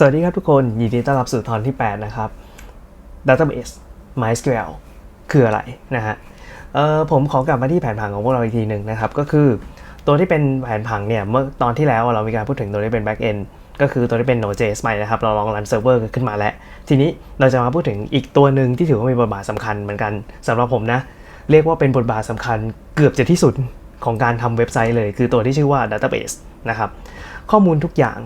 สวัสดีครับทุกคน ยินดีต้อนรับสู่ตอนที่ 8 นะครับ Database MySQL คืออะไรนะฮะผมขอกลับมาที่แผนผังของพวกเราอีกทีหนึ่งนะครับ ก็คือตัวที่เป็นแผนผังเนี่ย เมื่อตอนที่แล้วเรามีการพูดถึงตัวที่เป็น Backend ก็คือตัวที่เป็น Node.js ไปนะครับ เราลองรันเซิร์ฟเวอร์ขึ้นมาแล้ว ทีนี้เราจะมาพูดถึงอีกตัวหนึ่งที่ถือว่ามีบทบาทสำคัญเหมือนกันสำหรับผมนะ เรียกว่าเป็นบทบาทสำคัญเกือบจะที่สุดของการทำเว็บไซต์เลย คือตัวที่ชื่อว่า Database นะครับ ข้อมูลทุกอย่าง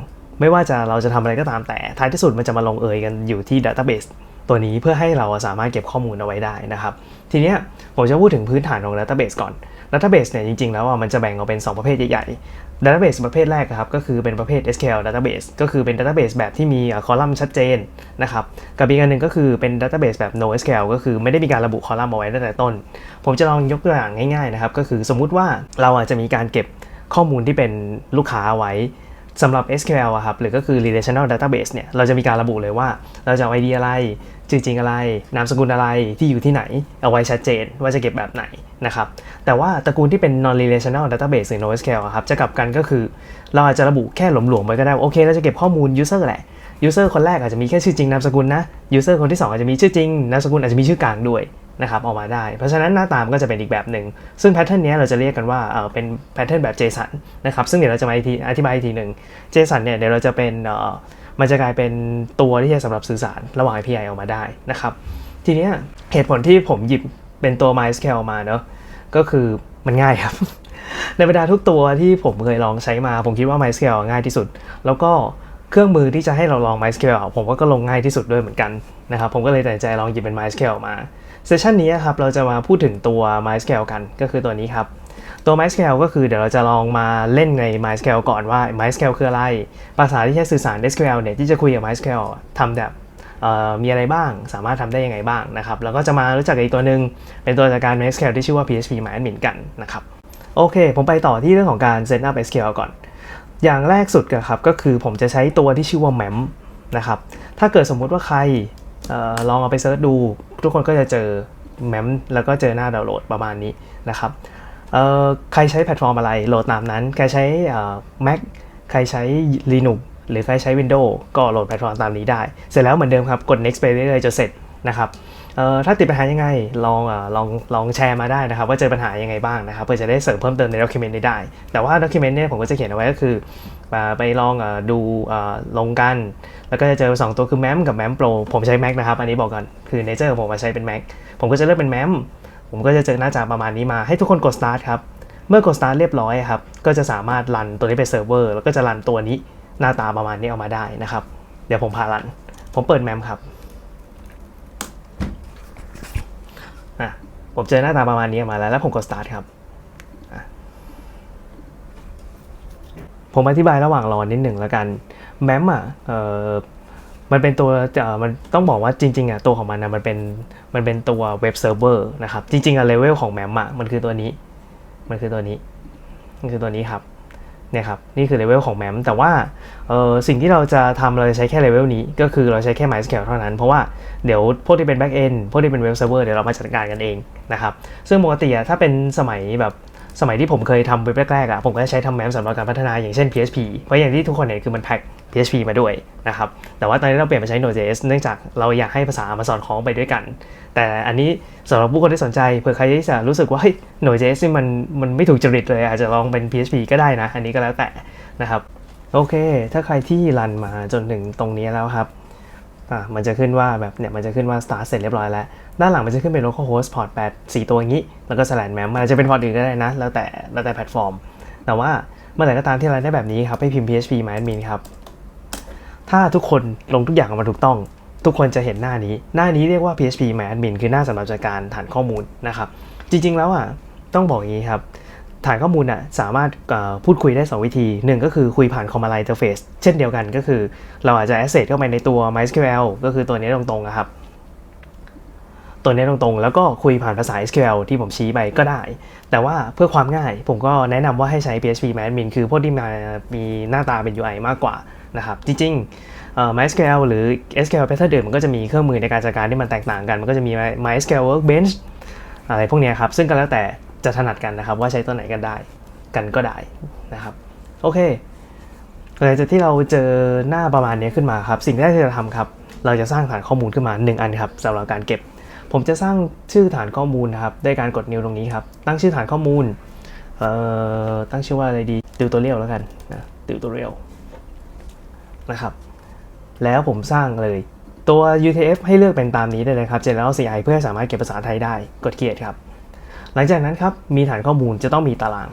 ไม่ว่าจะเราจะทำอะไรก็ตามแต่ท้ายที่สุดมันจะมาลงเอยกันอยู่ที่ Database ตัวนี้เพื่อให้เราสามารถเก็บข้อมูลเอาไว้ได้นะครับ ทีนี้ผมจะพูดถึงพื้นฐานของ Database ก่อน Database เนี่ยจริงๆ แล้วมันจะแบ่งออกเป็น 2 ประเภทใหญ่ๆ Database ประเภทแรกครับก็คือเป็นประเภท SQL Database ก็คือเป็น Database แบบที่มีคอลัมน์ชัดเจนนะครับกับอีกอันหนึ่งก็คือเป็น Database แบบ NoSQL ก็คือไม่ได้มีการระบุคอลัมน์เอาไว้ตั้งแต่ต้น ผมจะลองยกตัวอย่างง่ายๆนะครับก็คือสมมุติว่าเราอาจจะมีการเก็บข้อมูลที่เป็นลูกค้าไว้ สำหรับ SQL อะครับหรือก็คือ relational database เนี่ยเราจะมีการระบุเลยว่า เราจะเอา ID อะไรชื่อจริงอะไร นามสกุลอะไรที่อยู่ที่ไหน เอาไว้ชัดเจนว่าจะเก็บแบบไหนนะครับแต่ว่าตระกูลที่เป็น non relational database หรือ NoSQL อะครับจะกลับกันก็คือ เราอาจจะระบุแค่หลวมๆไว้ก็ได้โอเคเราจะเก็บข้อมูล user แหละ user คนแรกอาจจะมีแค่ชื่อจริงนามสกุลนะ user คนที่สองอาจจะมีชื่อจริงนามสกุลอาจจะมีชื่อกลางด้วย นะครับออกมาได้ เพราะฉะนั้นหน้าตามก็จะเป็นอีกแบบหนึ่ง ซึ่งแพทเทิร์นนี้เราจะเรียกกันว่าเออเป็นแพทเทิร์นแบบ JSON นนะครับซึ่งเดี๋ยวเราจะมาอธิบายอีกทีหนึ่ง JSON เนี่ยเดี๋ยวเราจะเป็นเออมันจะกลายเป็นตัวที่จะสำหรับสื่อสารระหว่าง API ออกมาได้นะครับทีนี้เหตุผลที่ผมหยิบเป็นตัว MySQL มาเนอะก็คือมันง่ายครับ ในบรรดาทุกตัวที่ผมเคยลองใช้มา ผมคิดว่า MySQL ง่ายที่สุด แล้วก็เครื่องมือที่จะให้เราลอง MySQL ผมว่าก็ลงง่ายที่สุดด้วยเหมือนกันนะครับผมก็เลยตัดใจลองหยิบเป็น MySQL มา เซสชันนี้ครับเราจะมาพูดถึงตัว MySQL กันก็คือตัวนี้ครับ ตัว MySQL ก็คือเดี๋ยวเราจะลองมาเล่นใน MySQL ก่อนว่า MySQL คืออะไร ภาษาที่ใช้สื่อสาร SQL เนี่ยที่จะคุยกับ MySQL ทำแบบมีอะไรบ้างสามารถทำได้ยังไงบ้างนะครับ แล้วก็จะมารู้จักอีกตัวหนึ่งเป็นตัวจัดการ MySQL ที่ชื่อว่า PHP MyAdmin กันนะครับโอเค ผมไปต่อที่เรื่องของการ set up SQL ก่อน อย่างแรกสุดครับก็คือผมจะใช้ตัวที่ชื่อว่า MEM นะครับ ถ้าเกิดสมมุติว่าใคร ลองเอาไปเซิร์ชดู ทุกคนก็จะเจอแมมแล้วก็เจอหน้าดาวน์โหลดประมาณนี้นะครับใครใช้แพลตฟอร์มอะไรโหลดตามนั้น ใครใช้ Mac ใครใช้ Linux หรือใครใช้ Windows ก็โหลดแพลตฟอร์มตามนี้ได้ เสร็จแล้วเหมือนเดิมครับ กด next ไปเรื่อยๆจะเสร็จนะครับ ถ้าติดปัญหายังไงลองอลองลองแชร์มาได้นะครับ ว่าเจอปัญหายังไงบ้างนะครับเพื่อจะได้เสริมเพิ่มเติมในด็อกิเมนต์ได้ แต่ว่าด็อกิเมนต์เนี่ยผมก็จะเขียนเอาไว้ก็คือไปลองดูลงกัน แล้วก็จะเจอ2ตัวคือ MEM กับ MEM Pro ผมใช้ Mac นะครับ อันนี้บอกก่อนคือ Nature ของผมมาใช้เป็น Mac ผมก็จะเลือกเป็น MEM ผมก็จะเจอหน้าจอประมาณนี้มาให้ทุกคนกด start ครับเมื่อกด start เรียบร้อยครับก็จะสามารถรันตัวนี้ไปเซิร์ฟเวอร์แล้วก็จะรันตัวนี้หน้าตาประมาณนี้ออกมาได้นะครับ เดี๋ยวผมพารัน ผมเปิด MEM ครับอะ ผมเจอหน้าตาประมาณนี้มาแล้ว แล้วผมกด start ครับ ผมอธิบายระหว่างรอนิดหนึ่งแล้วกัน แมมอะเออมันเป็นตัวเออมันต้องบอกว่าจริงๆอะตัวของมันนะมันเป็นมันเป็นตัวเว็บเซิร์ฟเวอร์นะครับ จริงๆอะเลเวลของแมมอะมันคือตัวนี้ มันคือตัวนี้ มันคือตัวนี้ครับ เนี่ยครับนี่คือเลเวลของแมมแต่ว่าสิ่งที่เราจะทำเราจะใช้แค่เลเวลนี้ ก็คือเราใช้แค่ MySQL เท่านั้น เพราะว่าเดี๋ยวพวกที่เป็น Backend พวกที่เป็นเว็บเซิร์ฟเวอร์เดี๋ยวเรามาจัดการกันเองนะครับซึ่งปกติถ้าเป็นสมัยแบบ สมัยที่ผมเคยทำเว็บแรกๆอะผมก็ใช้ทำแมมสำหรับการพัฒนาอย่างเช่น PHP เพราะอย่างที่ทุกคนเห็นคือมันแพ็ค PHP มาด้วยนะครับ แต่ว่าตอนนี้เราเปลี่ยนมาใช้ Node.js เนื่องจากเราอยากให้ภาษามาสอดคล้องไปด้วยกัน แต่อันนี้สำหรับผู้คนที่สนใจเผื่อใครที่จะรู้สึกว่าเฮ้ย Node.js นี่มันมันไม่ถูกจริตเลย อาจจะลองเป็น PHP ก็ได้นะ อันนี้ก็แล้วแต่นะครับ โอเค ถ้าใครที่รันมาจนถึงตรงนี้แล้วครับอะมันจะขึ้นว่าแบบเนี่ยมันจะขึ้นว่า start เสร็จเรียบร้อยแล้ว ด้านหลังมันจะขึ้นเป็น localhost port 8 4 ตัวอย่างนี้ แล้วก็ slash mam มันอาจจะเป็นพอร์ตอื่นก็ได้นะ แล้วแต่แล้วแต่แพลตฟอร์ม แต่ว่าเมื่อไหร่ก็ตามที่เราได้แบบนี้ครับให้พิมพ์ php myadmin ครับ ถ้าทุกคนลงทุกอย่างออกมาถูกต้อง ทุกคนจะเห็นหน้านี้ หน้านี้เรียกว่า php myadmin คือหน้าสำหรับจัดการฐานข้อมูลนะครับ จริง ๆ แล้วอะต้องบอกอย่างนี้ครับฐานข้อมูลอะสามารถพูดคุยได้ 2 วิธี 1 ก็คือคุยผ่าน Command Line Interface เช่นเดียวกันก็คือ เราอาจจะ access เข้าไปในตัว MySQL ก็คือตัวนี้ตรงๆนะครับ ตัวนี้ตรงๆ แล้วก็คุยผ่านภาษา SQL ที่ผมชี้ไปก็ได้ แต่ว่าเพื่อความง่ายผมก็แนะนำว่าให้ใช้ PHP MyAdmin คือพวกที่มามีหน้าตาเป็น UI มากกว่านะครับ จริงๆ MySQL หรือ SQL Pattern เดิมมันก็จะมีเครื่องมือในการจัดการที่มันแตกต่างกัน มันก็จะมี MySQL Workbench อะไรพวกนี้ครับ ซึ่งก็แล้วแต่จะถนัดกันนะครับ ว่าใช้ตัวไหนกันได้กันก็ได้นะครับโอเคหลังจากที่เราเจอหน้าประมาณนี้ขึ้นมาครับ สิ่งแรกที่เราทำครับ เราจะสร้างฐานข้อมูลขึ้นมา 1 อันครับสำหรับการเก็บ ผมจะสร้างชื่อฐานข้อมูลนะครับด้วยการกดนิ้วตรงนี้ครับ ตั้งชื่อฐานข้อมูลเอ่อตั้งชื่อว่าอะไรดีติวตัวเรียวแล้วกันนะติวตัวเรียวนะครับ แล้วผมสร้างเลยตัว UTF ให้เลือกเป็นตามนี้ได้เลยครับ General CI เพื่อให้สามารถเก็บภาษาไทยได้ กด Create ครับ หลังจากนั้นครับ มีฐานข้อมูลจะต้องมีตาราง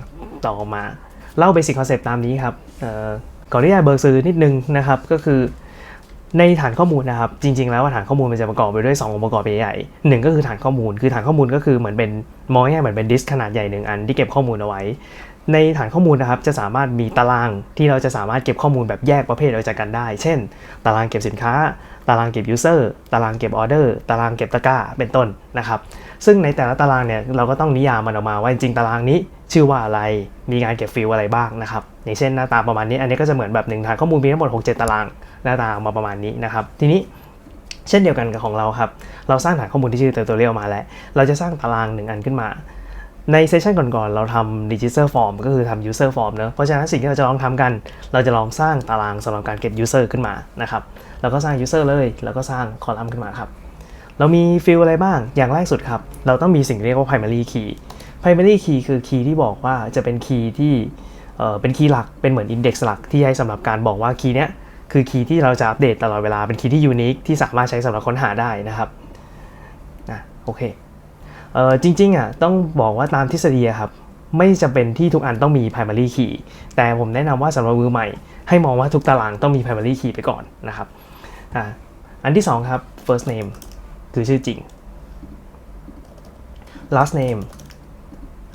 ต่อมา เล่า Basic Concept ตามนี้ครับเอ่อก่อนที่จะเบิกซื้อนิดนึงนะครับ ก็คือ ในฐานข้อมูลนะครับจริง ๆ แล้วว่าฐานข้อมูลมันจะประกอบไปด้วย 2 องค์ประกอบใหญ่ๆหนึ่งก็คือฐานข้อมูล คือฐานข้อมูลก็คือเหมือนเป็นมองง่ายเหมือนเป็นดิสขนาดใหญ่หนึ่งอันที่เก็บข้อมูลเอาไว้ ในฐานข้อมูลนะครับจะสามารถมีตารางที่เราจะสามารถเก็บข้อมูลแบบแยกประเภทออกจากกันได้ เช่น ตารางเก็บสินค้า ตารางเก็บ user ตารางเก็บออเดอร์ตารางเก็บตะกร้าเป็นต้นนะครับ ซึ่งในแต่ละตารางเนี่ยเราก็ต้องนิยามมันออกมาว่าจริงๆตารางนี้ชื่อว่าอะไรมีการเก็บฟิลอะไรบ้างนะครับอย่างเช่นหน้าตาประมาณนี้อันนี้ก็จะเหมือนแบบหนึ่งฐานข้อมูลมีทั้งหมด6-7 ตารางหน้าตาออกมาประมาณนี้นะครับ ทีนี้เช่นเดียวกันกับของเราครับ เราสร้างฐานข้อมูลที่ชื่อ tutorial มาแล้ว เราจะสร้างตารางหนึ่งอันขึ้นมา ในเซสชันก่อนๆ เราทำ register form ก็คือทำ user form เนอะเพราะฉะนั้นสิ่งที่เราจะลองทำกัน เราจะลองสร้างตารางสำหรับการเก็บ user ขึ้นมานะครับ แล้วก็สร้าง user เลย แล้วก็สร้าง column ขึ้นมาครับ เรามีฟิลอะไรบ้าง อย่างแรกสุดครับ เราต้องมีสิ่งเรียกว่า primary key primary key คือคีย์ที่บอกว่าจะเป็นคีย์ที่เป็นคีย์หลัก เป็นเหมือน index หลักที่ให้สำหรับการบอกว่าคีย์เนี้ยคือคีย์ที่เราจะอัปเดตตลอดเวลา เป็นคีย์ที่ unique ที่สามารถใช้สำหรับค้นหาได้นะครับนะโอเค เออจริงๆอะต้องบอกว่าตามทฤษฎีครับไม่จำเป็นที่ทุกอันต้องมี primary key แต่ผมแนะนำว่าสำหรับมือใหม่ ให้มองว่าทุกตารางต้องมี primary key ไปก่อนนะครับอะอันที่ 2 ครับ first name คือชื่อจริง last name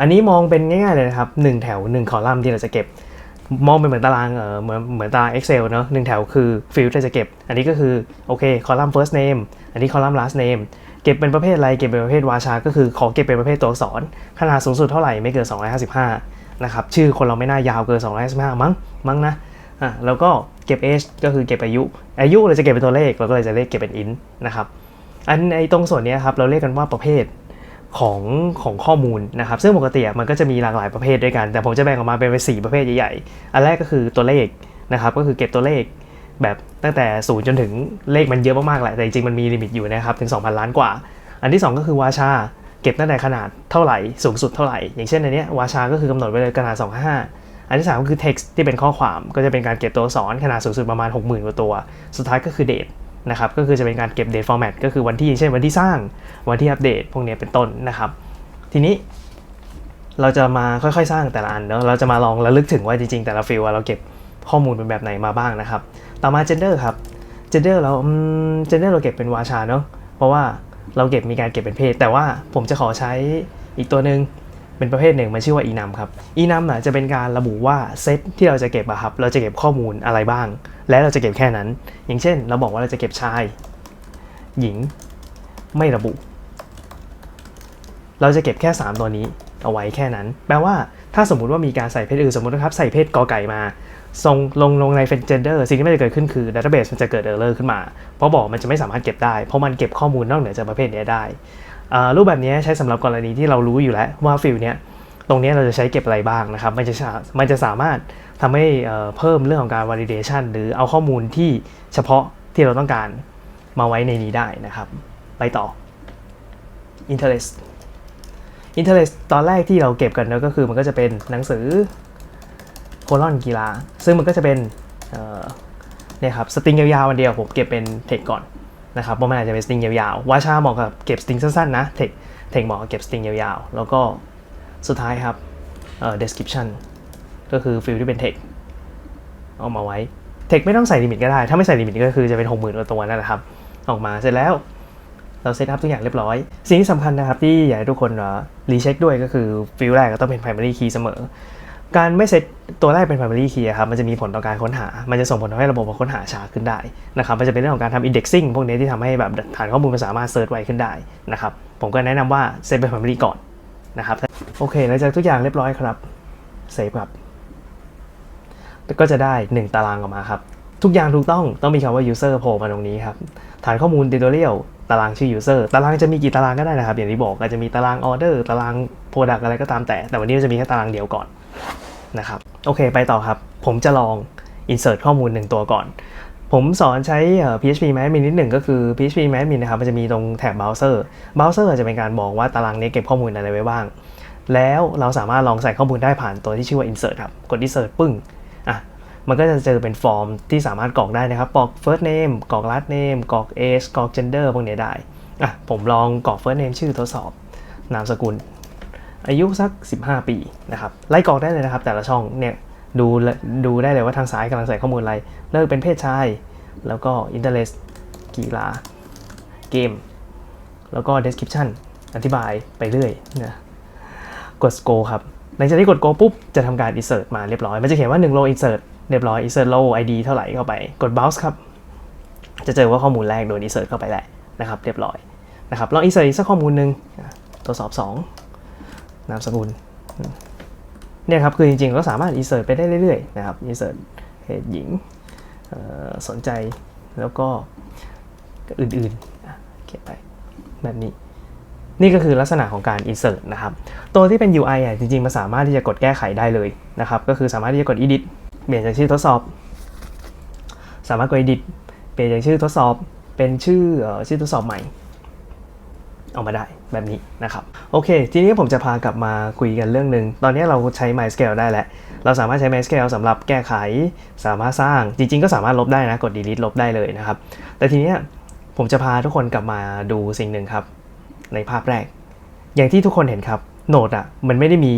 อันนี้มองเป็นง่ายๆเลยนะครับ 1 แถว 1 คอลัมน์ที่เราจะเก็บ มองเป็นเหมือนตารางเออเหมือนเหมือนตาราง Excel เนอะหนึ่งแถวคือฟิลด์ที่จะเก็บ อันนี้ก็คือโอเคคอลัมน์ first name อันนี้คอลัมน์ last name เก็บเป็นประเภทอะไร เก็บเป็นประเภทวาชา ก็คือขอเก็บเป็นประเภทตัวอักษร ขนาดสูงสุดเท่าไหร่ไม่เกิน 255 นะครับ ชื่อคนเราไม่น่ายาวเกิน 255 มั้ง มั้งนะ อะ แล้วก็เก็บ age ก็คือเก็บอายุ อายุเราจะเก็บเป็นตัวเลข เราก็เลยจะเลขเก็บเป็น int นะครับ อันในตรงส่วนนี้ครับ เราเรียกกันว่าประเภทของของข้อมูลนะครับ ซึ่งปกติมันก็จะมีหลากหลายประเภทด้วยกัน แต่ผมจะแบ่งออกมาเป็นสี่ประเภทใหญ่ๆ อันแรกก็คือตัวเลขนะครับ ก็คือเก็บตัวเลข แบบตั้งแต่ศูนย์จนถึงเลขมันเยอะมากๆแหละแต่จริงๆมันมีลิมิตอยู่นะครับถึง 2,000 ล้านกว่า อันที่ 2 ก็คือวาชาเก็บตั้งแต่ขนาดเท่าไหร่สูงสุดเท่าไหร่ อย่างเช่นในนี้วาชาก็คือกำหนดไว้เลยขนาด 255 อันที่ 3 ก็คือ text ที่เป็นข้อความก็จะเป็นการเก็บตัวอักษรขนาดสูงสุดประมาณ 60,000กว่าตัว สุดท้ายก็คือ date นะครับก็คือจะเป็นการเก็บ date format ก็คือวันที่เช่นวันที่สร้างวันที่อัปเดตพวกนี้เป็นต้นนะครับ ทีนี้เราจะมาค่อยๆ สร้างแต่ละอันเนาะเราจะมาลองระลึกถึงว่าจริงๆ แต่ละฟิลเราเก็บข้อมูลเป็นแบบไหนมาบ้างนะครับ ต่อมา gender ครับ gender เรา gender เราเก็บเป็นวาชาเนาะเพราะว่าเราเก็บมีการเก็บเป็นเพศ แต่ว่าผมจะขอใช้อีกตัวหนึ่งเป็นประเภทหนึ่งมันชื่อว่า enum ครับ enum อะจะเป็นการระบุว่าเซตที่เราจะเก็บอะครับเราจะเก็บข้อมูลอะไรบ้าง และเราจะเก็บแค่นั้น อย่างเช่น เราบอกว่าเราจะเก็บชาย หญิงไม่ระบุ เราจะเก็บแค่ 3 ตัวนี้เอาไว้แค่นั้น แปลว่าถ้าสมมุติว่ามีการใส่เพศอื่นสมมตินะครับใส่เพศกอไก่มา ส่งลงลงใน gender สิ่งที่มันจะเกิดขึ้นคือ database มันจะเกิด error ขึ้นมา เพราะบอกมันจะไม่สามารถเก็บได้ เพราะมันเก็บข้อมูลนอกเหนือจากประเภทนี้ได้ รูปแบบนี้ใช้สำหรับกรณีที่เรารู้อยู่แล้วว่าฟิลเนี้ยตรงนี้เราจะใช้เก็บอะไรบ้างนะครับ มันจะมันจะสามารถทำให้เพิ่มเรื่องของการ validation หรือเอาข้อมูลที่เฉพาะที่เราต้องการมาไว้ในนี้ได้นะครับ ไปต่อ interest interest ตอนแรกที่เราเก็บกันเนอะก็คือมันก็จะเป็นหนังสือ โคลอนกีฬา ซึ่งมันก็จะเป็นเนี่ยครับสตริงยาวๆวันเดียวผมเก็บเป็นเทคก่อนนะครับเพราะมันอาจจะเป็นสตริงยาวๆวาชาเหมาะกับเก็บสตริงสั้นๆนะเทคเทคเหมาะกับเก็บสตริงยาวๆ แล้วก็สุดท้ายครับเอ่อ description ก็คือฟิลที่เป็นเทคเอามาไว้เทคไม่ต้องใส่ลิมิตก็ได้ ถ้าไม่ใส่ลิมิตก็คือจะเป็น 60,000กว่าตัวนั่นแหละครับ ออกมาเสร็จแล้วเราเซตอัพทุกอย่างเรียบร้อย สิ่งที่สำคัญนะครับที่อยากให้ทุกคนรีเช็คด้วยก็คือฟิลแรกก็ต้องเป็น primary key เสมอ การไม่เซตตัวแรกเป็น primary key ครับมันจะมีผลต่อการค้นหา มันจะส่งผลทำให้ระบบค้นหาช้าขึ้นได้นะครับมันจะเป็นเรื่องของการทำ indexing พวกนี้ที่ทำให้แบบฐานข้อมูลมันสามารถเซิร์ชไวขึ้นได้นะครับผมก็แนะนำว่าเซตเป็น primary ก่อนนะครับโอเคหลังจากทุกอย่างเรียบร้อยครับเซฟครับก็จะได้ 1 ตารางออกมาครับ ทุกอย่างถูกต้องต้องมีคำว่า user โผล่มาตรงนี้ครับฐานข้อมูล tutorial ตารางชื่อ user ตารางจะมีกี่ตารางก็ได้นะครับอย่างที่บอกอาจจะมีตาราง order ตาราง product อะไรก็ตามแต่ แต่วันนี้จะมีแค่ตารางเดียวก่อน นะครับโอเคไปต่อครับ ผมจะลอง insert ข้อมูลหนึ่งตัวก่อน ผมสอนใช้ PHP Admin นิดหนึ่งก็คือ PHP Admin นะครับมันจะมีตรงแถบ browser browser จะเป็นการบอกว่าตารางนี้เก็บข้อมูลอะไรไว้บ้าง แล้วเราสามารถลองใส่ข้อมูลได้ผ่านตัวที่ชื่อว่า insert ครับ กด insert ปึ้งอะมันก็จะเจอเป็นฟอร์มที่สามารถกรอกได้นะครับกรอก first name กรอก last name กรอก age กรอก gender พวกนี้ได้อะผมลองกรอก first name ชื่อทดสอบ นามสกุล อายุสัก 15 ปีนะครับไล่กรอกได้เลยนะครับ แต่ละช่องเนี่ยดูและดูได้เลยว่าทางซ้ายกำลังใส่ข้อมูลอะไรเลิกเป็นเพศชาย แล้วก็ interest กีฬาเกม แล้วก็ description อธิบายไปเรื่อยนะกด go ครับหลังจากที่กด go ปุ๊บ จะทำการ insert มาเรียบร้อย มันจะเขียนว่า 1 row insert เรียบร้อย insert row id เท่าไหร่เข้าไปกด browse ครับ จะเจอว่าข้อมูลแรกโดน insert เข้าไปแล้วนะครับ เรียบร้อยนะครับลอง insert อีกสักข้อมูลหนึ่งอะทดสอบ 2 นามสกุลเนี่ยครับคือจริงๆ ก็สามารถ insert ไปได้เรื่อยๆนะครับ insert เพศหญิงสนใจแล้วก็อื่นๆเขียนไปแบบนี้ นี่ก็คือลักษณะของการ insert นะครับ ตัวที่เป็น UI อะจริงๆ มันสามารถที่จะกดแก้ไขได้เลยนะครับ ก็คือสามารถที่จะกด edit เปลี่ยนจากชื่อทดสอบ สามารถกด edit เปลี่ยนจากชื่อทดสอบเป็นชื่อชื่อทดสอบใหม่ ออกมาได้แบบนี้นะครับ โอเค ทีนี้ผมจะพากลับมาคุยกันเรื่องหนึ่งตอนนี้เราใช้ MySQL ได้แล้วเราสามารถใช้ MySQL สำหรับแก้ไข สามารถสร้างจริง ๆ ก็สามารถลบได้นะกด delete ลบได้เลยนะครับ แต่ทีนี้ผมจะพาทุกคนกลับมาดูสิ่งหนึ่งครับ ในภาพแรก อย่างที่ทุกคนเห็นครับโนดอะมันไม่ได้มี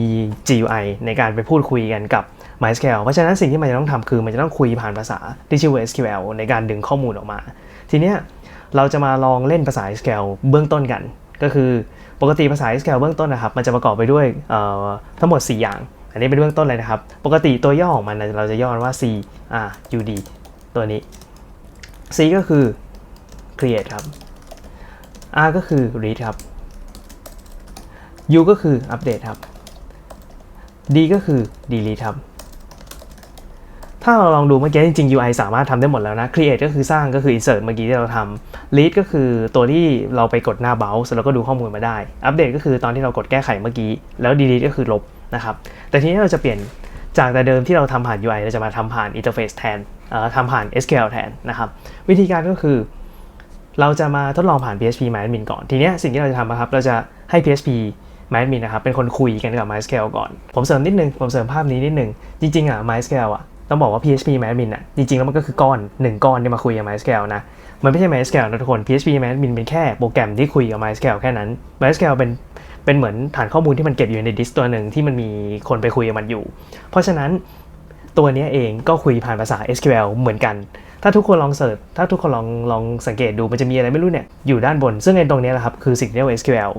GUI ในการไปพูดคุยกันกับ MySQL เพราะฉะนั้นสิ่งที่มันจะต้องทำคือมันจะต้องคุยผ่านภาษาที่ชื่อ SQL ในการดึงข้อมูลออกมา ทีเนี้ยเราจะมาลองเล่นภาษา SQL เบื้องต้นกัน ก็คือปกติภาษา SQL เบื้องต้นนะครับ มันจะประกอบไปด้วยทั้งหมด 4 อย่าง อันนี้เป็นเบื้องต้นเลยนะครับ ปกติตัวย่อของมันเราจะย่อว่า C R U D ตัวนี้ C ก็คือ create ครับ R ก็คือ read ครับ U ก็คือ update ครับ D ก็คือ delete ครับ ถ้าเราลองดูเมื่อกี้จริงๆ UI สามารถทำได้หมดแล้วนะ create ก็คือสร้างก็คือ insert เมื่อกี้ที่เราทำ read ก็คือตัวที่เราไปกดหน้า browse แล้วก็ดูข้อมูลมาได้ update ก็คือตอนที่เรากดแก้ไขเมื่อกี้ แล้ว delete ก็คือลบนะครับ แต่ทีนี้เราจะเปลี่ยนจากแต่เดิมที่เราทำผ่าน UI เราจะมาทำผ่าน interface แทนทำผ่าน SQL แทนนะครับ วิธีการก็คือ เราจะมาทดลองผ่าน PHP MyAdmin ก่อน ทีนี้สิ่งที่เราจะทำนะครับ เราจะให้ PHP MyAdmin นะครับเป็นคนคุยกันกับ MySQL ก่อน ผมเสริมนิดนึง ผมเสริมภาพนี้นิดนึง จริงๆอะ MySQL อะ ต้องบอกว่า PHP MyAdmin อะ จริงๆ แล้วมันก็คือก้อน 1 ก้อนที่มาคุยกับ MySQL นะ มันไม่ใช่ MySQL นะทุกคน PHP MyAdmin เป็นแค่โปรแกรมที่คุยกับ MySQL แค่นั้น MySQL เป็นเป็นเหมือนฐานข้อมูลที่มันเก็บอยู่ในดิสตัวหนึ่งที่มันมีคนไปคุยกับมันอยู่ เพราะฉะนั้นตัวนี้เองก็คุยผ่านภาษา SQL เหมือนกัน ถ้าทุกคนลองเสิร์ช ถ้าทุกคนลองลองสังเกตดู มันจะมีอะไรไม่รู้เนี่ย อยู่ด้านบน ซึ่งไอ้ตรงนี้แหละครับ คือสิ่งที่เรียกว่า SQL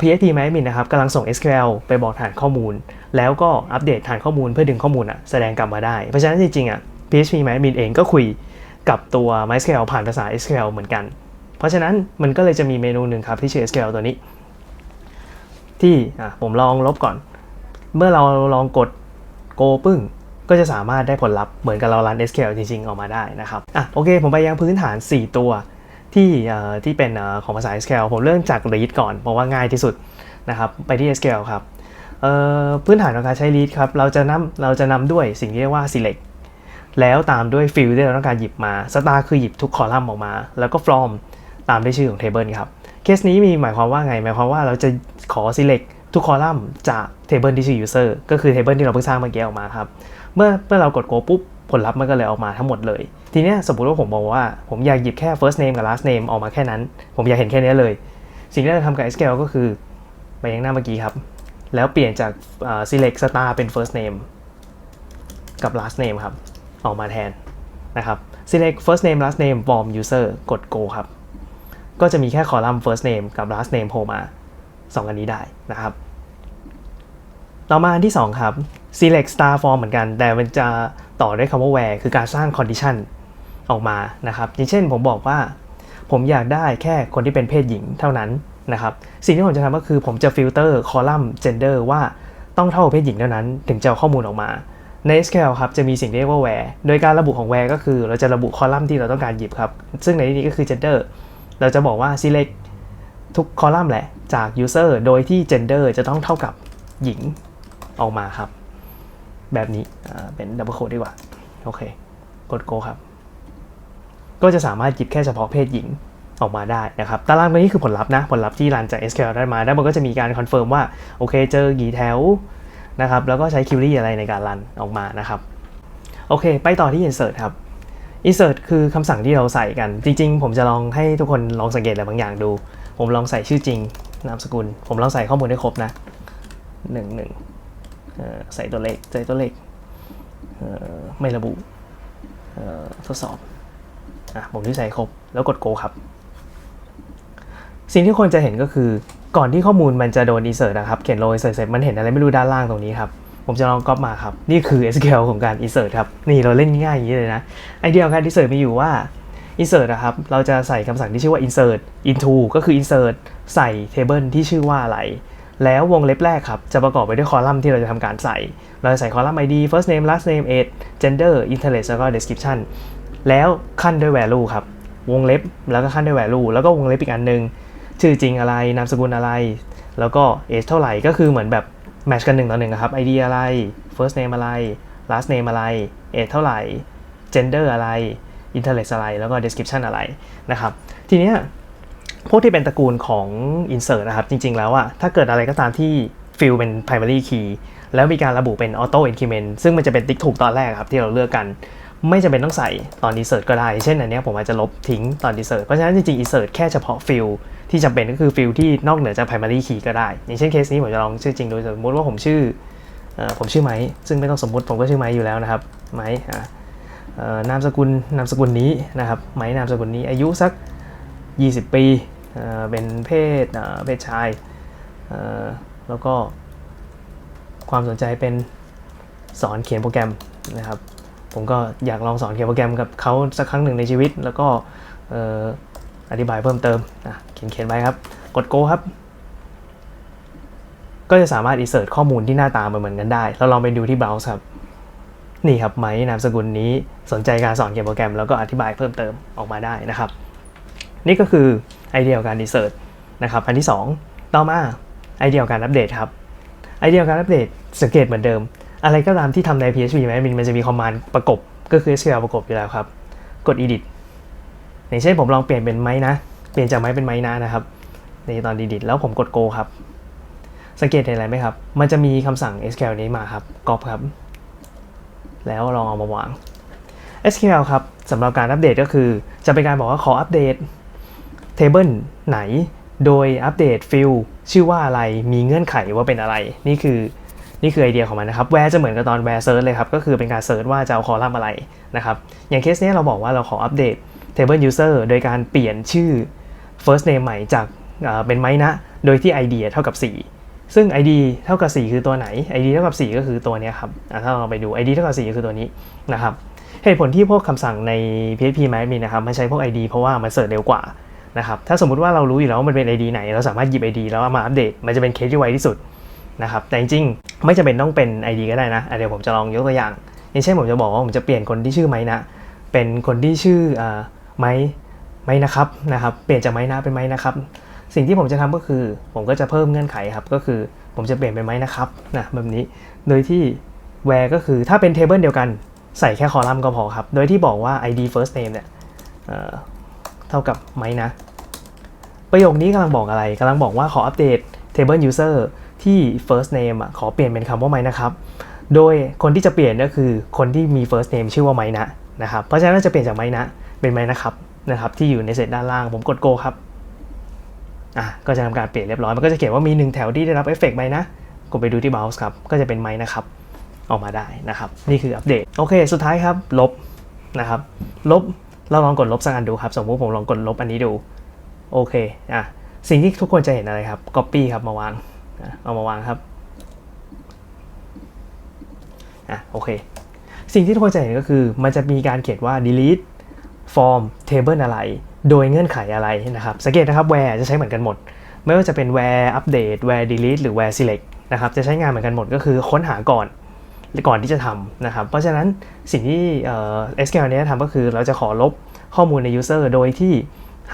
PHP MyAdmin นะครับกำลังส่ง SQL ไปบอกฐานข้อมูล แล้วก็อัปเดตฐานข้อมูลเพื่อดึงข้อมูลอะแสดงกลับมาได้ เพราะฉะนั้นจริงๆอะ PHP MyAdmin เองก็คุยกับตัว MySQL ผ่านภาษา SQL เหมือนกัน เพราะฉะนั้นมันก็เลยจะมีเมนูหนึ่งครับที่ชื่อ SQL ตัวนี้ ที่อะผมลองลบก่อน เมื่อเราลองกด go ปึ้งก็จะสามารถได้ผลลัพธ์เหมือนกับเรารัน SQL จริงๆ ออกมาได้นะครับ อะโอเค ผมไปยังพื้นฐาน 4 ตัวที่เอ่อที่เป็นของภาษา SQL ผมเริ่มจาก read ก่อน เพราะว่าง่ายที่สุดนะครับ ไปที่ SQL ครับ พื้นฐานของการใช้ read ครับ เราจะนำเราจะนำด้วยสิ่งที่เรียกว่า select แล้วตามด้วย field ที่เราต้องการหยิบมา star คือหยิบทุกคอลัมน์ออกมา แล้วก็ from ตามด้วยชื่อของ table ครับ เคสนี้มีหมายความว่าไง หมายความว่าเราจะขอ select ทุกคอลัมน์จาก table ที่ชื่อ user ก็คือ table ที่เราเพิ่งสร้างเมื่อกี้ออกมาครับ เมื่อเมื่อเรากด go ปุ๊บผลลัพธ์มันก็เลยออกมาทั้งหมดเลย ทีนี้สมมติว่าผมบอกว่าผมอยากหยิบแค่ first name กับ last name ออกมาแค่นั้น ผมอยากเห็นแค่นี้เลย สิ่งที่เราทำกับ SQL ก็คือไปยังหน้าเมื่อกี้ครับ แล้วเปลี่ยนจาก select star เป็น first name กับ last name ครับ ออกมาแทนนะครับ select first name last name form user กด go ครับ ก็จะมีแค่คอลัมน์ first name กับ last name โผล่มา2อันนี้ได้นะครับ ต่อมาอันที่ 2 ครับ select star form เหมือนกัน แต่มันจะต่อด้วยคำว่า where คือการสร้าง condition ออกมานะครับ อย่างเช่นผมบอกว่า ผมอยากได้แค่คนที่เป็นเพศหญิงเท่านั้น นะครับสิ่งที่ผมจะทำก็คือผมจะฟิลเตอร์คอลัมน์ gender ว่าต้องเท่าเพศหญิงเท่านั้น ถึงจะเอาข้อมูลออกมาใน SQL ครับจะมีสิ่งที่เรียกว่า where โดยการระบุของ where ก็คือเราจะระบุคอลัมน์ที่เราต้องการหยิบครับ ซึ่งในที่นี้ก็คือ gender เราจะบอกว่า select ทุกคอลัมน์แหละจาก user โดยที่ gender จะต้องเท่ากับหญิงออกมาครับ แบบนี้เป็น double quote ดีกว่า โอเค กด go ครับ ก็จะสามารถหยิบแค่เฉพาะเพศหญิง ออกมาได้นะครับตารางตัวนี้คือผลลัพธ์นะผลลัพธ์ที่รันจาก SQL ได้มาแล้วมันก็จะมีการคอนเฟิร์มว่าโอเคเจอกี่แถวนะครับแล้วก็ใช้ query อะไรในการรันออกมานะครับโอเค ไปต่อที่ insert ครับ insert คือคำสั่งที่เราใส่กัน จริง ๆ ผมจะลองให้ทุกคนลองสังเกตอะไรบางอย่างดู ผมลองใส่ชื่อจริงนามสกุล ผมลองใส่ข้อมูลให้ครบนะหนึ่งหนึ่งเอ่อใส่ตัวเลขใส่ตัวเลขเอ่อไม่ระบุเอ่อทดสอบอะผมที่ใส่ครบแล้วกด go ครับ สิ่งที่คนจะเห็นก็คือก่อนที่ข้อมูลมันจะโดน insert นะครับ เขียนโล insert เสร็จมันเห็นอะไรไม่รู้ด้านล่างตรงนี้ครับ ผมจะลองก๊อปมาครับ นี่คือ SQL ของการ insert ครับ นี่เราเล่นง่ายอย่างนี้เลยนะ ไอเดียของการ insert มีอยู่ว่า insert นะครับ เราจะใส่คำสั่งที่ชื่อว่า insert into ก็คือ insert ใส่ table ที่ชื่อว่าอะไร แล้ววงเล็บแรกครับ จะประกอบไปด้วยคอลัมน์ที่เราจะทำการใส่ เราจะใส่คอลัมน์ id first name last name age gender interest แล้วก็ description แล้วขั้นด้วย value ครับ วงเล็บแล้วก็ขั้นด้วย value แล้วก็วงเล็บอีกอันหนึง ชื่อจริงอะไร นามสกุลอะไร แล้วก็ age เท่าไหร่ก็คือเหมือนแบบแมทช์กันหนึ่งต่อหนึ่งครับ id อะไร first name อะไร last name อะไร age เท่าไหร่ gender อะไร interest อะไร แล้วก็ description อะไรนะครับ ทีเนี้ยพวกที่เป็นตระกูลของ insert นะครับ จริง ๆ แล้วอะถ้าเกิดอะไรก็ตามที่ field เป็น primary key แล้วมีการระบุเป็น auto increment ซึ่งมันจะเป็นติ๊กถูกตอนแรกครับที่เราเลือกกัน ไม่จำเป็นต้องใส่ตอน insert ก็ได้ เช่นอันนี้ผมอาจจะลบทิ้งตอน insert เพราะฉะนั้นจริงๆ insert แค่เฉพาะ field ที่จำเป็นก็คือ field ที่นอกเหนือจาก primary key ก็ได้ อย่างเช่นเคสนี้ผมจะลองชื่อจริงโดูสมมติว่าผมชื่ออผมชื่อไม้ซึ่งไม่ต้องสมมติผมก็ชื่อไม้อยู่แล้วนะครับไม้อะนามสกุลนามสกุลนี้นะครับไม้นามสกุลนี้อายุสัก 20 ปีเอ่อเป็นเพศเพศชายแล้วก็ความสนใจเป็นสอนเขียนโปรแกรมนะครับ ผมก็อยากลองสอนเขียนโปรแกรมกับเขาสักครั้งหนึ่งในชีวิต แล้วก็ออธิบายเพิ่มเติมอะเขียนเขียนไปครับ กด go ครับ ก็จะสามารถ insert ข้อมูลที่หน้าตาเหมือนกันได้เราลองไปดูที่ browse ครับ นี่ครับไม้นามสกุลนี้สนใจการสอนเขียนโปรแกรม แล้วก็อธิบายเพิ่มเติมออกมาได้นะครับ นี่ก็คือไอเดียของการ insert นะครับ อันที่ 2 ต่อมาไอเดียของการอัปเดตครับไอเดียของการอัปเดตสังเกตเหมือนเดิม อะไรก็ตามที่ทำใน PHP ไหมมันมันจะมีคอมมานด์ประกบก็คือ SQL ประกบอยู่แล้วครับ กด edit อย่างเช่นผมลองเปลี่ยนเป็นไม้นะ เปลี่ยนจากไม้เป็นไม้นะนะครับ ในตอน edit แล้วผมกด go ครับ สังเกตเห็นอะไรไหมครับ มันจะมีคำสั่ง SQL นี้มาครับ copy ครับ แล้วลองเอามาวาง SQL ครับสำหรับการอัปเดตก็คือ จะเป็นการบอกว่าขออัปเดต table ไหน โดยอัปเดตฟิลชื่อว่าอะไร มีเงื่อนไขว่าเป็นอะไร นี่คือ นี่คือไอเดียของมันนะครับ where จะเหมือนกับตอน where search เลยครับก็คือเป็นการเซิร์ชว่าจะเอาคอลัมน์อะไรนะครับอย่างเคสนี้เราบอกว่าเราขออัปเดต table user โดยการเปลี่ยนชื่อ first name ใหม่จากเอ่อเป็นไม้นะ โดยที่ id เท่ากับ 4 ซึ่ง id เท่ากับ 4 คือตัวไหน id เท่ากับ 4 ก็คือตัวนี้ครับถ้าเราไปดู id เท่ากับ 4 คือตัวนี้นะครับเหตุผลที่พวกคำสั่งใน PHP ไม้มีนะครับมันใช้พวก id เพราะว่ามันเสิร์ชเร็วกว่านะครับถ้าสมมติว่าเรารู้อยู่แล้วว่ามันเป็น id ไหน เราสามารถหยิบ id แล้วเอามาอัปเดต มันจะเป็นเคสที่ไวที่สุด นะครับแต่จริงๆไม่จำเป็นต้องเป็น id ก็ได้นะเดี๋ยวผมจะลองยกตัวอย่าง อย่างเช่นผมจะบอกว่าผมจะเปลี่ยนคนที่ชื่อไม้นะ เป็นคนที่ชื่ออไม้ไม้นะครับนะครับ เปลี่ยนจากไม้นะเป็นไม้นะครับ สิ่งที่ผมจะทำก็คือ ผมก็จะเพิ่มเงื่อนไขครับ ก็คือผมจะเปลี่ยนเป็นไม้นะครับนะแบบนี้โดยที่ where ก็คือถ้าเป็น table เดียวกันใส่แค่คอลัมน์ก็พอครับ โดยที่บอกว่า id first name เนี่ยเอ่อเท่ากับไม้นะ ประโยคนี้กำลังบอกอะไรกำลังบอกว่าขออัปเดต table user ที่ first name อะขอเปลี่ยนเป็นคำว่าไม้นะครับ โดยคนที่จะเปลี่ยนก็คือคนที่มี first name ชื่อว่าไม้นะนะครับ เพราะฉะนั้นจะเปลี่ยนจากไม้นะเป็นไม้นะครับนะครับ ที่อยู่ในเซตด้านล่างผมกด go ครับอะก็จะทำการเปลี่ยนเรียบร้อยมันก็จะเขียนว่ามีหนึ่งแถวที่ได้รับเอฟเฟกต์ไหมนะกดไปดูที่ mouse ครับก็จะเป็นไม้นะครับออกมาได้นะครับ นี่คืออัปเดตโอเค สุดท้ายครับลบนะครับ ลบเราลองกดลบสักอันดูครับ สมมติผมลองกดลบอันนี้ดู โอเค อะ สิ่งที่ทุกคนจะเห็นอะไรครับ copy ครับมาวาง เอามาวางครับอะโอเค สิ่งที่ทุกคนจะเห็นก็คือ มันจะมีการเขียนว่า delete form table อะไร โดยเงื่อนไขอะไรนะครับ สังเกตนะครับ where จะใช้เหมือนกันหมด ไม่ว่าจะเป็น where update where delete หรือ where select นะครับ จะใช้งานเหมือนกันหมดก็คือค้นหาก่อนก่อนที่จะทำนะครับ เพราะฉะนั้นสิ่งที่ SQL เนี้ยทำก็คือเราจะขอลบข้อมูลใน user โดยที่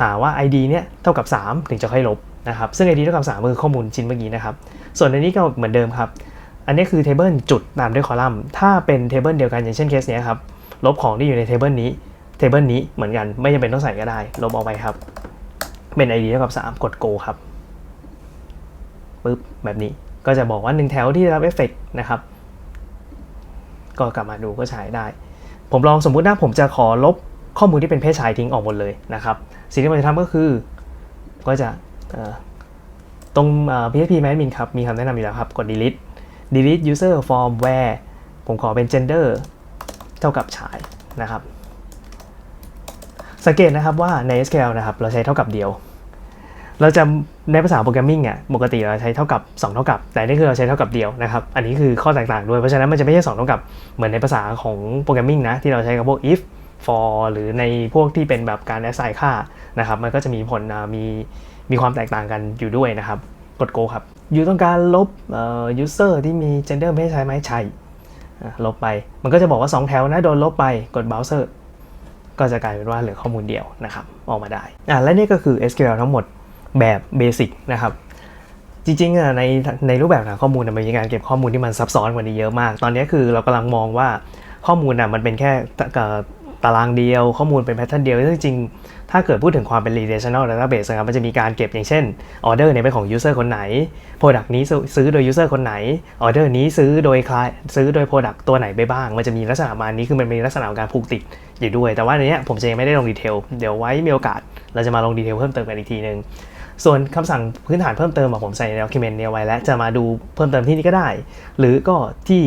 หาว่า ID เนี้ยเท่ากับ 3 ถึงจะค่อยลบ นะครับซึ่ง ID เท่ากับ3คือข้อมูลชิ้นเมื่อกี้นะครับ ส่วนในนี้ก็เหมือนเดิมครับ อันนี้คือ table จุดตามด้วยคอลัมน์ ถ้าเป็น table เดียวกันอย่างเช่นเคสเนี้ยครับ ลบของที่อยู่ในเทเบิลนี้ เทเบิลนี้เหมือนกันไม่จำเป็นต้องใส่ก็ได้ ลบออกไปครับ เป็น id เท่ากับ 3 กด go ครับปึ๊บแบบนี้ก็จะบอกว่าหนึ่งแถวที่ได้รับเอฟเฟกต์นะครับ ก็กลับมาดูก็ใช้ได้ ผมลองสมมุตินะผมจะขอลบข้อมูลที่เป็นเพศชายทิ้งออกหมดเลยนะครับ สิ่งที่ผมจะทำก็คือ ก็จะ ตรง PHP admin ครับ มีคำแนะนำอยู่แล้วครับ กด delete delete user form where ผมขอเป็น gender เท่ากับชายนะครับ สังเกตนะครับว่าใน SQL นะครับ เราใช้เท่ากับเดียว เราจะในภาษาโปรแกรมมิ่งอะปกติเราใช้เท่ากับ 2 เท่ากับ แต่นี่คือเราใช้เท่ากับเดียวนะครับ อันนี้คือข้อแตกต่างด้วย เพราะฉะนั้นมันจะไม่ใช่2เท่ากับเหมือนในภาษาของโปรแกรมมิ่งนะที่เราใช้กับพวก if for หรือในพวกที่เป็นแบบการ assign ค่านะครับ มันก็จะมีผลมี มีความแตกต่างกันอยู่ด้วยนะครับ กด go ครับ อยู่ต้องการลบเอ่อ user ที่มี gender ไม่ใช่ไหมใช่อ่ลบไป มันก็จะบอกว่า 2 แถวนะโดนลบไปกด browser ก็จะกลายเป็นว่าเหลือข้อมูลเดียวนะครับ ออกมาได้อะและนี่ก็คือ SQL ทั้งหมดแบบเบสิกนะครับจริงๆในในรูปแบบฐานข้อมูลมันมีการเก็บข้อมูลที่มันซับซ้อนกว่านี้เยอะมาก ตอนนี้คือเรากำลังมองว่าข้อมูลน่ะมันเป็นแค่ ตารางเดียว ข้อมูลเป็นแพทเทิร์นเดียวซึ่งจริงถ้าเกิดพูดถึงความเป็น relational database นะครับมันจะมีการเก็บอย่างเช่นออเดอร์เนี่ยเป็นของ user คนไหน product นี้ซื้อโดย user คนไหนออเดอร์นี้ซื้อโดยคลายซื้อโดย product ตัวไหนไปบ้าง มันจะมีลักษณะมานี้คือมันมีลักษณะของการผูกติดอยู่ด้วย แต่ว่าในเนี้ยผมจะยังไม่ได้ลงดีเทลเดี๋ยวไว้มีโอกาส เราจะมาลงดีเทลเพิ่มเติมกันอีกทีนึงส่วนคำสั่งพื้นฐานเพิ่มเติมผมใส่ใน document เนี่ยไว้แล้วจะมาดูเพิ่มเติมที่นี่ก็ได้ หรือก็ที่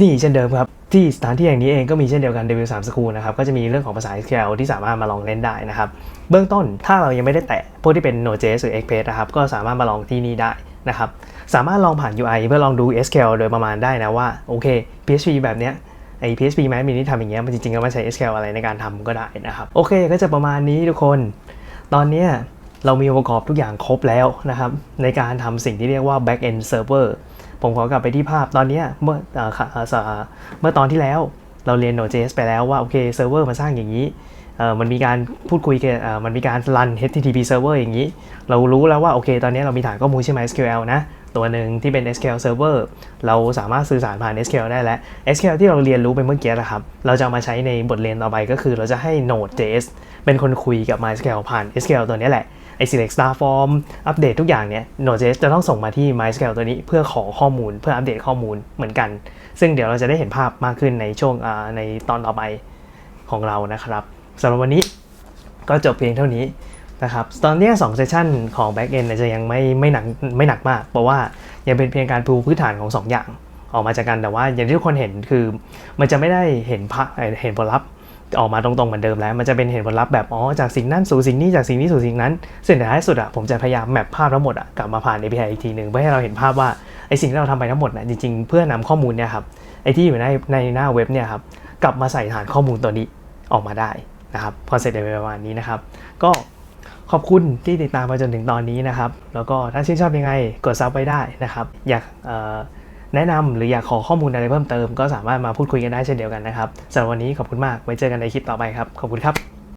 นี่เช่นเดิมครับ ที่สถานที่แห่งนี้เองก็มีเช่นเดียวกัน W3 School นะครับก็จะมีเรื่องของภาษา SQL ที่สามารถมาลองเล่นได้นะครับ เบื้องต้นถ้าเรายังไม่ได้แตะพวกที่เป็น Node.js หรือ Express นะครับก็สามารถมาลองที่นี่ได้นะครับสามารถลองผ่าน UI เพื่อลองดู SQL โดยประมาณได้นะว่าโอเค PHP แบบเนี้ยไอ้ PHP แม้มีนี่ทำอย่างเงี้ยมันจริงๆแล้วมันใช้ SQL อะไรในการทำก็ได้นะครับโอเค ก็จะประมาณนี้ทุกคน ตอนเนี้ยเรามีองค์ประกอบทุกอย่างครบแล้วนะครับในการทำสิ่งที่เรียกว่า back end server ผมขอกลับไปที่ภาพตอนนี้เมื่อเมื่อตอนที่แล้วเราเรียน Node.js ไปแล้วว่าโอเคเซิร์ฟเวอร์มาสร้างอย่างนี้มันมีการพูดคุยกันมันมีการรัน HTTP server อย่างนี้ เรารู้แล้วว่าโอเค ตอนนี้เรามีฐานข้อมูลใช่ไหม SQL นะ ตัวหนึ่งที่เป็น SQL server เราสามารถสื่อสารผ่าน SQL ได้แล้ว SQL ที่เราเรียนรู้ไปเมื่อกี้นะครับ เราจะามาใช้ในบทเรียนต่อไปก็คือเราจะให้ Node.js เป็นคนคุยกับ MySQL ผ่าน SQL ตัวนี้แหละ ไอ select star form อัปเดตทุกอย่างเนี่ย Node.js จะต้องส่งมาที่ MySQL ตัวนี้เพื่อขอข้อมูลเพื่ออัปเดตข้อมูลเหมือนกัน ซึ่งเดี๋ยวเราจะได้เห็นภาพมากขึ้นในช่วงในตอนต่อไปของเรานะครับสำหรับวันนี้ก็จบเพียงเท่านี้นะครับตอนนี้2เซสชันของ backend จะยังไม่ไม่หนักไม่หนักมาก เพราะว่ายังเป็นเพียงการปูพื้นฐานของ 2 อย่างออกมาจากกันแต่ว่าอย่างที่ทุกคนเห็นคือ มันจะไม่ได้เห็นภาพเอ่อเห็นผลลัพธ์ ออกมาตรงๆเหมือนเดิมแล้ว มันจะเป็นเห็นผลลัพธ์แบบอ๋อจากสิ่งนั้นสู่สิ่งนี้จากสิ่งนี้สู่สิ่งนั้นซึ่งท้ายสุดอะผมจะพยายามแมปภาพทั้งหมดอะกลับมาผ่าน API อีกทีหนึ่งเพื่อให้เราเห็นภาพว่าไอสิ่งที่เราทำไปทั้งหมดน่ะจริงๆ เพื่อนำข้อมูลเนี่ยครับไอที่อยู่ในในหน้าเว็บเนี่ยครับกลับมาใส่ฐานข้อมูลตัวนี้ออกมาได้นะครับคอนเซ็ปต์ประมาณนี้นะครับ ก็ขอบคุณที่ติดตามมาจนถึงตอนนี้นะครับ แล้วก็ถ้าชื่นชอบยังไงกดซับไว้ได้นะครับ อยากเอ่อ แนะนำหรืออยากขอข้อมูลอะไรเพิ่มเติม ก็สามารถมาพูดคุยกันได้เช่นเดียวกันนะครับสำหรับวันนี้ขอบคุณมากไว้เจอกันในคลิปต่อไปครับขอบคุณครับ